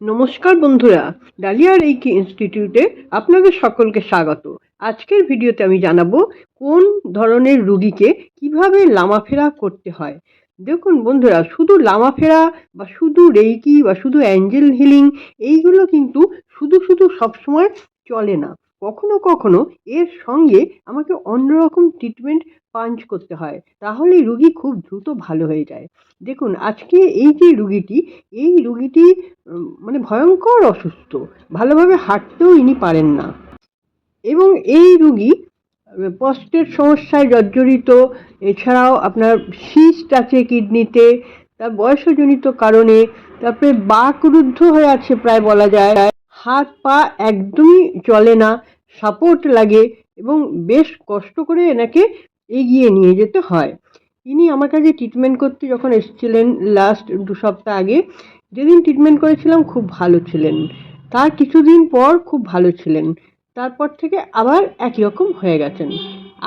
নমস্কার বন্ধুরা dahlia reiki ইনস্টিটিউটে আপনাদের সকলকে স্বাগত। আজকের ভিডিওতে আমি জানাব কোন ধরনের রুগীকে কীভাবে লামাফেরা করতে হয়। দেখুন বন্ধুরা, শুধু লামাফেরা বা শুধু রেইকি বা শুধু অ্যাঞ্জেল হিলিং, এইগুলো কিন্তু শুধু শুধু সবসময় চলে না। কখনো কখনো এর সঙ্গে আমাকে অন্যরকম ট্রিটমেন্ট পাঞ্চ করতে হয়। তাহলেই রুগী খুব দ্রুত ভালো হয়ে যায়। দেখুন, আজকে এই যে রুগীটি, এই রুগীটি মানে ভয়ঙ্কর অসুস্থ। ভালোভাবে হাঁটতেও ইনি পারেন না। এবং এই রুগী পস্টের সমস্যায় জর্জরিত। এছাড়াও আপনার সিস্ট আছে কিডনিতে তার বয়সজনিত কারণে তারপরে বাকরুদ্ধ হয়ে আছে প্রায় বলা যায়। হাত পা একদমই চলে না, সাপোর্ট লাগে এবং বেশ কষ্ট করে এনাকে এগিয়ে নিয়ে যেতে হয়। ইনি আমার কাছে ট্রিটমেন্ট করতে যখন এসেছিলেন লাস্ট দু সপ্তাহ আগে, যেদিন ট্রিটমেন্ট করেছিলাম খুব ভালো ছিলেন। তার কিছুদিন পর খুব ভালো ছিলেন। তারপর থেকে আবার একই রকম হয়ে গেছেন।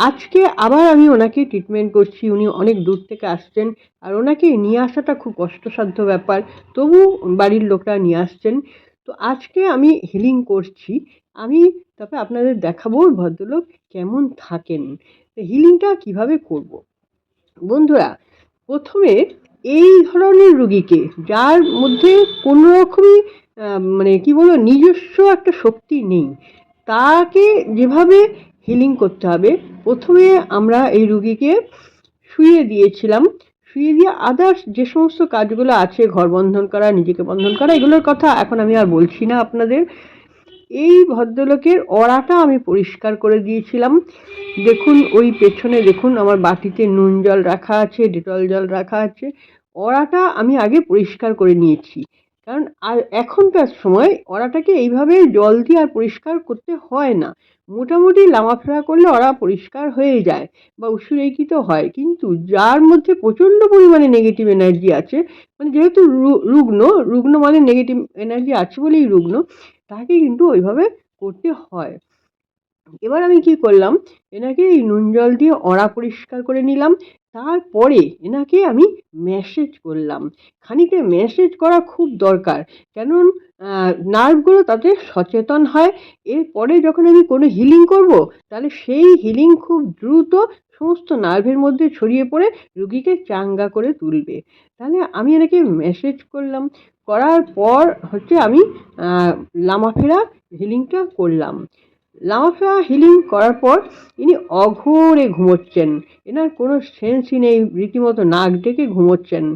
আজকে আবার আমি ওনাকে ট্রিটমেন্ট করছি, উনি অনেক দূর থেকে আসছেন আর ওনাকে নিয়ে আসাটা খুব কষ্টসাধ্য ব্যাপার। তবু বাড়ির লোকরা নিয়ে আসছেন। তো আজকে আমি হিলিং করছি। আমি তারপরে আপনাদের দেখাবো ভদ্রলোক কেমন থাকেন। হিলিংটা কীভাবে করব। বন্ধুরা, প্রথমে এই ধরনের রুগীকে, যার মধ্যে কোনো রকমই মানে কি বলব, নিজস্ব একটা শক্তি নেই, তাকে যেভাবে হিলিং করতে হবে, প্রথমে আমরা এই রুগীকে শুয়ে দিয়েছিলাম। শুয়ে দিয়ে আদার্স যে সমস্ত কাজগুলো আছে, ঘর বন্ধন করা, নিজেকে বন্ধন করা, এগুলোর কথা এখন আমি আর বলছি না আপনাদের। এই ভদ্রলোকের অড়াটা আমি পরিষ্কার করে দিয়েছিলাম। দেখুন, ওই পেছনে দেখুন, আমার বাটিতে নুন জল রাখা আছে, ডেটল জল রাখা আছে। অড়াটা আমি আগে পরিষ্কার করে নিয়েছি। কারণ আর এখনকার সময় অড়াটাকে এইভাবে জল দিয়ে আর পরিষ্কার করতে হয় না। মোটামুটি লামাফেরা করলে অড়া পরিষ্কার হয়ে যায় বা উসুরেকিত হয়। কিন্তু যার মধ্যে প্রচণ্ড পরিমাণে নেগেটিভ এনার্জি আছে মানে যেহেতু রুগ্ন রুগ্ন মানে নেগেটিভ এনার্জি আছে বলেই রুগ্ন, তাকে কিন্তু ওইভাবে করতে হয়। এবার আমি কি করলাম? এনাকে এই নুন জল দিয়ে অড়া পরিষ্কার করে নিলাম। তারপরে এনাকে আমি ম্যাসেজ করলাম। খানিকটা ম্যাসেজ করা খুব দরকার। কেন নার্ভগুলো তাতে সচেতন হয়। এরপরে যখন আমি কোনো হিলিং করব, তাহলে সেই হিলিং খুব দ্রুত সমস্ত নার্ভের মধ্যে ছড়িয়ে পড়ে রুগীকে চাঙ্গা করে তুলবে। তাহলে আমি এনাকে মেসেজ করলাম। করার পর হচ্ছে আমি লামাফেরা হিলিংটা করলাম। লামাফেরা হিলিং করার পর ইনি অঘোরে ঘুমোচ্ছেন। এনার কোনো সেন্সই নেই, রীতিমতো নাক ডেকে ঘুমোচ্ছেন।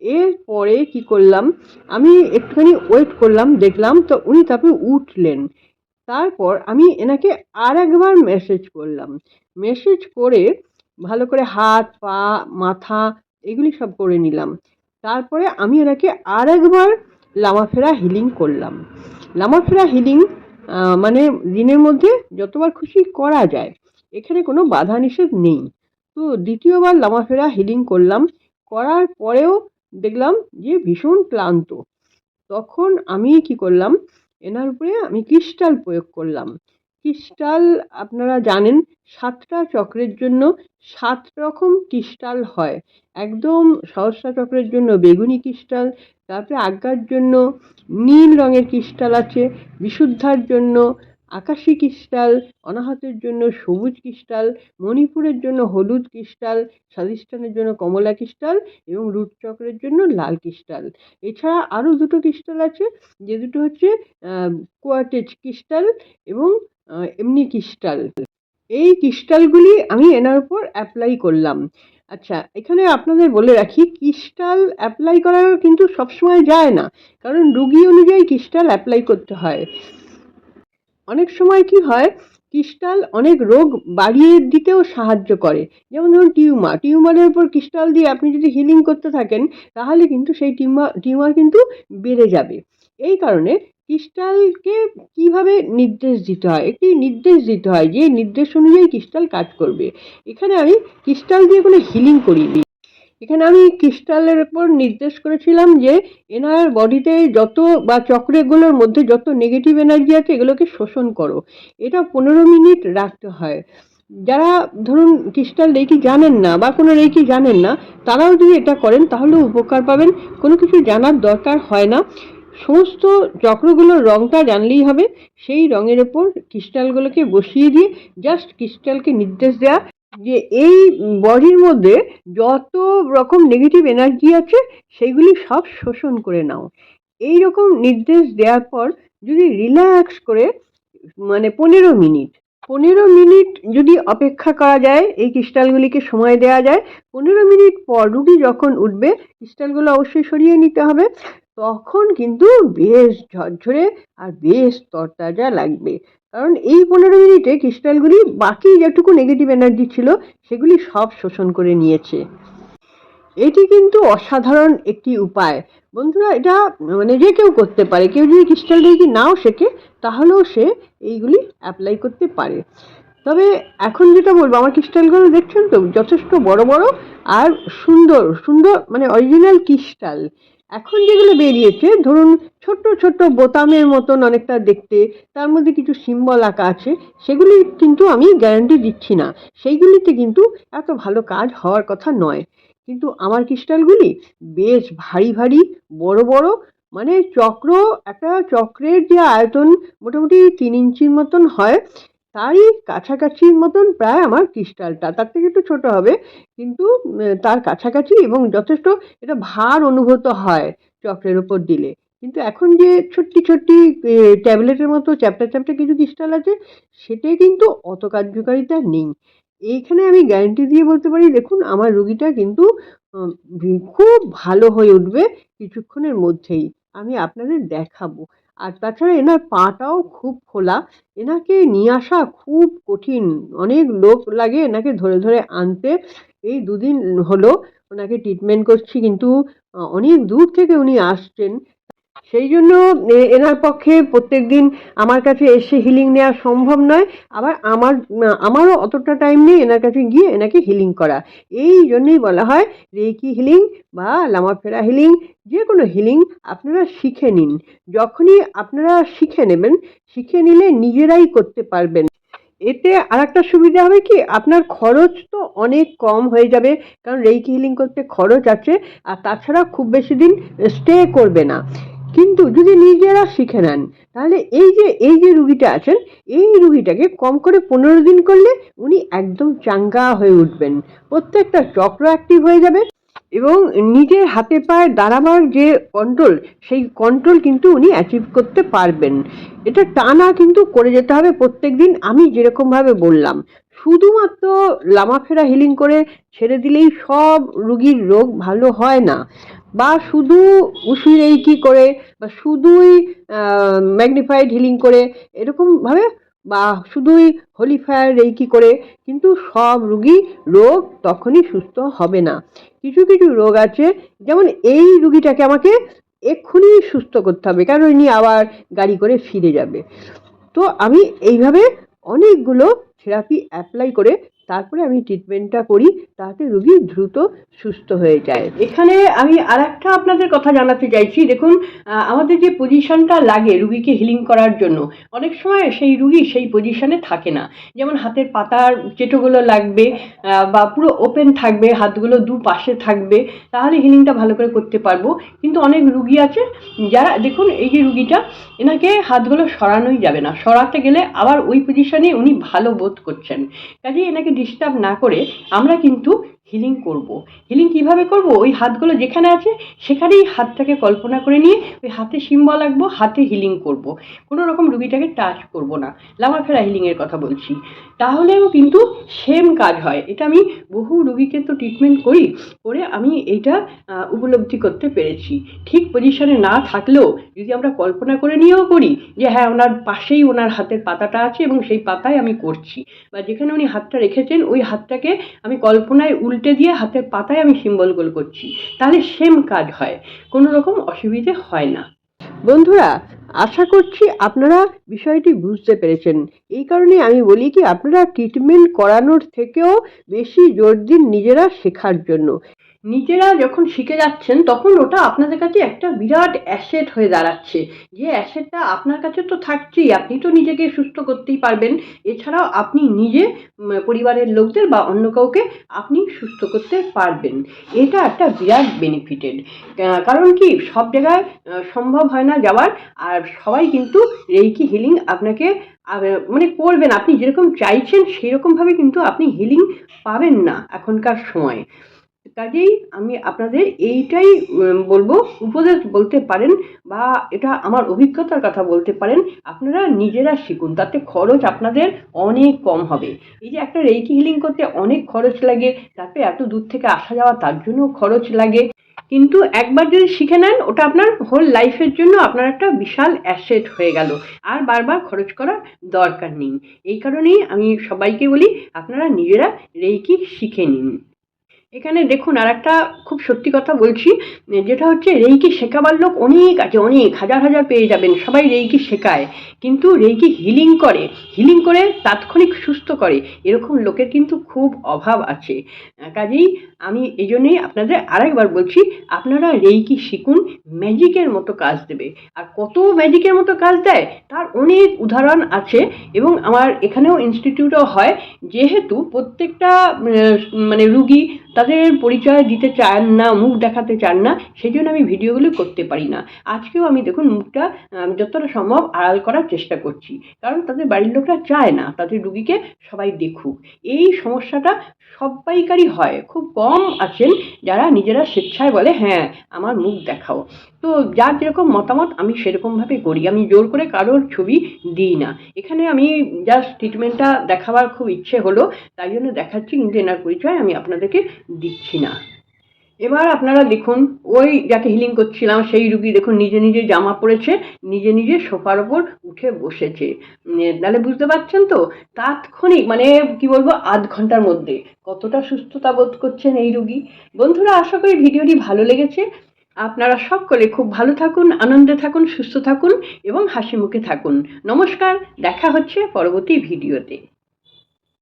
এরপরে কি করলাম? আমি একটুখানি ওয়েট করলাম, দেখলাম তো উনি তারপরে উঠলেন। তারপর আমি এনাকে আর একবার মেসেজ করলাম। মেসেজ করে ভালো করে হাত, পা, মাথা এগুলি সব করে নিলাম। তারপরে আমি এনাকে আর একবার লামাফেরা হিলিং করলাম। লামাফেরা হিলিং মানে দিনের মধ্যে যতবার খুশি করা যায়, এখানে কোনো বাধা নিষেধ নেই। তো দ্বিতীয়বার লামাফেরা হিলিং করলাম। করার পরেও দেখলাম যে ভীষণ ক্লান্ত। তখন আমি কি করলাম? এনার উপরে আমি ক্রিস্টাল প্রয়োগ করলাম। ক্রিস্টাল আপনারা জানেন, সাতটা চক্রের জন্য সাত রকম ক্রিস্টাল হয়। একদম সহস্রা চক্রের জন্য বেগুনি ক্রিস্টাল তারপরে আজ্ঞার জন্য নীল রঙের ক্রিস্টাল আছে, বিশুদ্ধার জন্য আকাশী ক্রিস্টাল, অনাহতের জন্য সবুজ ক্রিস্টাল, মণিপুরের জন্য হলুদ ক্রিস্টাল, স্বাধিষ্ঠানের জন্য কমলা ক্রিস্টাল এবং রুটচক্রের জন্য লাল ক্রিস্টাল। এছাড়া আরও দুটো ক্রিস্টাল আছে, যে দুটো হচ্ছে কোয়াটেজ ক্রিস্টাল এবং এমনি ক্রিস্টাল। এই ক্রিস্টালগুলি আমি এনার উপর অ্যাপ্লাই করলাম। আচ্ছা এখানে আপনাদের বলে রাখি, ক্রিস্টাল অ্যাপ্লাই করা কিন্তু সবসময় যায় না। কারণ রুগী অনুযায়ী ক্রিস্টাল অ্যাপ্লাই করতে হয়। অনেক সময় কি হয়, ক্রিস্টাল অনেক রোগ বাড়িয়ে দিতেও সাহায্য করে। যেমন ধরুন টিউমার। টিউমারের উপর ক্রিস্টাল দিয়ে আপনি যদি হিলিং করতে থাকেন, তাহলে কিন্তু সেই টিউমার টিউমার কিন্তু বেড়ে যাবে। এই কারণে ক্রিস্টালকে কীভাবে নির্দেশ দিতে হয়? একটি নির্দেশ দিতে হয় যে নির্দেশ অনুযায়ী ক্রিস্টাল কাজ করবে। এখানে আমি ক্রিস্টাল দিয়ে কোনো হিলিং করিনি। এখানে আমি ক্রিস্টালের উপর নির্দেশ করেছিলাম যে এনার বডিতে যত বা চক্রগুলোর মধ্যে যত নেগেটিভ এনার্জি আছে এগুলোকে শোষণ করো। এটা পনেরো মিনিট রাখতে হয়। যারা ধরুন ক্রিস্টাল রেকি জানেন না বা কোনো রেকি জানেন না, তারাও যদি এটা করেন তাহলে উপকার পাবেন। কোনো কিছু জানার দরকার হয় না। সমস্ত চক্রগুলোর রংটা জানলেই হবে। সেই রঙের ওপর ক্রিস্টালগুলোকে বসিয়ে দিয়ে জাস্ট ক্রিস্টালকে নির্দেশ দেওয়া যে এই বডির মধ্যে যত রকম নেগেটিভ এনার্জি আছে সেইগুলি সব শোষণ করে নাও। এই রকম নির্দেশ দেওয়ার পর যদি রিল্যাক্স করে মানে পনেরো মিনিট পনেরো মিনিট যদি অপেক্ষা করা যায়, এই ক্রিস্টালগুলিকে সময় দেওয়া যায়, পনেরো মিনিট পর রুগী যখন উঠবে, ক্রিস্টালগুলো অবশ্যই সরিয়ে নিতে হবে। তখন কিন্তু বেশ ঝরঝরে আর বেশ তরতাজা লাগবে। কারণ এই পনেরো মিনিটে ক্রিস্টালগুলি বাকি যেটুকু নেগেটিভ এনার্জি ছিল, সেগুলি সব শোষণ করে নিয়েছে। এটি কিন্তু অসাধারণ একটি উপায়। বন্ধুরা, এটা মানে যে কেউ করতে পারে, কেউ যদি ক্রিস্টাল রেকি নাও শেখে, তাহলেও সে এইগুলি অ্যাপ্লাই করতে পারে। তবে এখন যেটা বলব, আমার ক্রিস্টালগুলো দেখছেন তো, যথেষ্ট বড় বড় আর সুন্দর সুন্দর মানে অরিজিনাল ক্রিস্টাল এখন যেগুলো বেরিয়েছে, ধরুন ছোট্ট ছোট্ট বোতামের মতন অনেকটা দেখতে, তার মধ্যে কিছু সিম্বল আঁকা আছে, সেগুলি কিন্তু আমি গ্যারান্টি দিচ্ছি না। সেইগুলিতে কিন্তু এত ভালো কাজ হওয়ার কথা নয়। কিন্তু আমার ক্রিস্টালগুলি বেশ ভারী ভারী, বড় বড় মানে চক্র, একটা চক্রের যে আয়তন মোটামুটি তিন ইঞ্চির মতন হয় তারই কাছাকাছির মতন প্রায় আমার ক্রিস্টালটা। তার থেকে একটু ছোট হবে, কিন্তু তার কাছাকাছি এবং যথেষ্ট এটা ভার অনুভূত হয় চক্রের উপর দিলে। কিন্তু এখন যে ছোট্টি ছোট্টি ট্যাবলেটের মতো চ্যাপ্টা চ্যাপ্টা কিছু ক্রিস্টাল আছে সেটাই কিন্তু অত কার্যকারিতা নেই। এইখানে আমি গ্যারান্টি দিয়ে বলতে পারি, দেখুন, আমার রুগীটা কিন্তু খুব ভালো হয়ে উঠবে কিছুক্ষণের মধ্যেই। আমি আপনাদের দেখাবো। আর তাছাড়া এনার পাটাও খুব খোলা। এনাকে নিয়ে আসা খুব কঠিন। অনেক লোক লাগে এনাকে ধরে ধরে আনতে। এই দুদিন হলো ওনাকে ট্রিটমেন্ট করছি, কিন্তু অনেক দূর থেকে উনি আসছেন। সেই জন্য এনার পক্ষে প্রত্যেক দিন আমার কাছে এসে হিলিং নেওয়া সম্ভব নয়। আবার আমার আমারও অতটা টাইম নেই এনার কাছে গিয়ে এনাকে হিলিং করা। এই জন্যই বলা হয় রেকি হিলিং বা লামাফেরা হিলিং যে কোনো হিলিং আপনারা শিখে নিন। যখনই আপনারা শিখে নেবেন, শিখে নিলে নিজেরাই করতে পারবেন। এতে আর একটা সুবিধা হবে কি, আপনার খরচ তো অনেক কম হয়ে যাবে, কারণ রেইকি হিলিং করতে খরচ আছে, আর তাছাড়া খুব বেশি দিন স্টে করবে না। কিন্তু যদি নিজেরা শিখে নেন, তাহলে এই যে এই যে রুগীটা আছেন, এই রুগীটাকে কম করে পনেরো দিন করলে উনি একদম চাঙ্গা হয়ে উঠবেন। প্রত্যেকটা চক্র অ্যাক্টিভ হয়ে যাবে এবং নিজের হাতে পায়ে দাঁড়াবার যে কন্ট্রোল সেই কন্ট্রোল কিন্তু উনি অ্যাচিভ করতে পারবেন। এটা টানা কিন্তু করে যেতে হবে প্রত্যেক দিন আমি যেরকমভাবে বললাম শুধুমাত্র লামাফেরা হিলিং করে ছেড়ে দিলেই সব রুগীর রোগ ভালো হয় না। বা শুধু উশির এইকি করে বা শুধুই ম্যাগনিফাইড হিলিং করে এরকমভাবে বা শুধুই হোলিফায়ার রেইকি করে কিন্তু সব রুগী রোগ তখনই সুস্থ হবে না। কিছু কিছু রোগ আছে, যেমন এই রুগীটাকে আমাকে এক্ষুনি সুস্থ করতে হবে, কারণ ইনি আবার গাড়ি করে ফিরে যাবে। তো আমি এইভাবে অনেকগুলো থেরাপি অ্যাপ্লাই করে তারপরে আমি ট্রিটমেন্টটা করি, তাতে রুগী দ্রুত সুস্থ হয়ে যায়। এখানে আমি আর একটা আপনাদের কথা জানাতে চাইছি। দেখুন আমাদের যে পজিশনটা লাগে রুগীকে হিলিং করার জন্য, অনেক সময় সেই রুগী সেই পজিশনে থাকে না। যেমন হাতের পাতার চেটোগুলো লাগবে বা পুরো ওপেন থাকবে, হাতগুলো দু পাশে থাকবে, তাহলে হিলিংটা ভালো করে করতে পারব। কিন্তু অনেক রুগী আছে, যারা, দেখুন, এই যে রুগীটা, এনাকে হাতগুলো সরানোই যাবে না। সরাতে গেলে আবার ওই পজিশনে উনি ভালো বোধ করছেন। কাজে এনাকে ডিস্টার্ব না করে আমরা কিন্তু হিলিং করব। হিলিং কীভাবে করব? ওই হাতগুলো যেখানে আছে, সেখানেই হাতটাকে কল্পনা করে নিয়ে ওই হাতে সিম্বল আঁকবো, হাতে হিলিং করব। কোনো রকম রুগীটাকে টাচ করব না। লামাফেরা হিলিংয়ের কথা বলছি। তাহলেও কিন্তু সেম কাজ হয়। এটা আমি বহু রুগীকে তো ট্রিটমেন্ট করি, করে আমি এটা উপলব্ধি করতে পেরেছি। ঠিক পজিশনে না থাকলেও যদি আমরা কল্পনা করে নিয়েও করি যে হ্যাঁ ওনার পাশেই ওনার হাতের পাতাটা আছে এবং সেই পাতায় আমি করছি। বা যেখানে উনি হাতটা রেখেছেন, ওই হাতটাকে আমি কল্পনায় উল্টে দিয়ে হাতের পাতায় আমি সিম্বল গোল করছি। তাহলে সেম কাজ হয়। কোনো রকম অসুবিধে হয় না। বন্ধুরা, আশা করছি আপনারা বিষয়টি বুঝতে পেরেছেন। এই কারণে আমি বলি কি, আপনারা ট্রিটমেন্ট করানোর থেকেও বেশি জোর দিন নিজেরা শেখার জন্য। নিজেরা যখন শিখে যাচ্ছেন, তখন ওটা আপনাদের কাছে একটা বিরাট অ্যাসেট হয়ে দাঁড়াচ্ছে। যে অ্যাসেটটা আপনার কাছে তো থাকছেই, আপনি তো নিজেকে সুস্থ করতেই পারবেন। এছাড়াও আপনি নিজে পরিবারের লোকদের বা অন্য কাউকে আপনি সুস্থ করতে পারবেন। এটা একটা বিরাট বেনিফিটেড কারণ কি? সব জায়গায় সম্ভব হয় না যাওয়ার। আর সবাই কিন্তু রেইকি হিলিং আপনাকে মানে করবেন। আপনি যেরকম চাইছেন, সেরকমভাবে কিন্তু আপনি হিলিং পাবেন না এখনকার সময়। কাজেই আমি আপনাদের এইটাই বলব, উপদেশ বলতে পারেন বা এটা আমার অভিজ্ঞতার কথা বলতে পারেন, আপনারা নিজেরা শিখুন, তাতে খরচ আপনাদের অনেক কম হবে। এই যে একটা রেইকি হিলিং করতে অনেক খরচ লাগে, তারপরে এত দূর থেকে আসা যাওয়া, তার জন্য খরচ লাগে। কিন্তু একবার যদি শিখে নেন, ওটা আপনার হোল লাইফের জন্য আপনার একটা বিশাল অ্যাসেট হয়ে গেল। আর বারবার খরচ করার দরকার নেই। এই কারণেই আমি সবাইকে বলি, আপনারা নিজেরা রেইকি শিখে নিন। এখানে দেখুন আর একটা খুব সত্যি কথা বলছি, যেটা হচ্ছে রেইকি শেখাবার লোক অনেক আছে, অনেক, হাজার হাজার পেয়ে যাবেন, সবাই রেইকি শেখায়। কিন্তু রেইকি হিলিং করে হিলিং করে তাৎক্ষণিক সুস্থ করে, এরকম লোকের কিন্তু খুব অভাব আছে। কাজেই আমি এই জন্যেই আপনাদের আরেকবার বলছি, আপনারা রেইকি শিখুন, ম্যাজিকের মতো কাজ দেবে। আর কত ম্যাজিকের মতো কাজ দেয়, তার অনেক উদাহরণ আছে এবং আমার এখানেও ইনস্টিটিউটও হয়, যেহেতু প্রত্যেকটা মানে রুগী তাদের পরিচয় দিতে চান না, মুখ দেখাতে চান না সেই জন্য আমি ভিডিওগুলো করতে পারি না। আজকেও আমি দেখুন মুখটা যতটা সম্ভব আড়াল করার চেষ্টা করছি। কারণ তাদের বাড়ির লোকরা চায় না তাদের রুগীকে সবাই দেখুক। এই সমস্যাটা সবাইকারই হয়। খুব কম আছেন যারা নিজেরা স্বেচ্ছায় বলে হ্যাঁ আমার মুখ দেখাও। তো যার যেরকম মতামত আমি সেরকমভাবে করি। আমি জোর করে কারোর ছবি দিই না। এখানে আমি জাস্ট ট্রিটমেন্টটা দেখাবার খুব ইচ্ছে হলো, তাই জন্য দেখাচ্ছি, কিন্তু এনার পরিচয় আমি আপনাদেরকে দিচ্ছি না। এবার আপনারা দেখুন ওই যাকে হিলিং করছিলাম, সেই রুগী দেখুন, নিজে নিজে জামা পরেছে, নিজে নিজে সোফার ওপর উঠে বসেছে। তাহলে বুঝতে পারছেন তো? তাৎক্ষণিক মানে কি বলব, আধ ঘণ্টার মধ্যে। কতটা সুস্থতা বোধ করছেন এই রুগী? বন্ধুরা, আশা করি ভিডিওটি ভালো লেগেছে। আপনারা সকলে খুব ভালো থাকুন, আনন্দে থাকুন, সুস্থ থাকুন এবং হাসি মুখে থাকুন। নমস্কার, দেখা হচ্ছে পরবর্তী ভিডিওতে।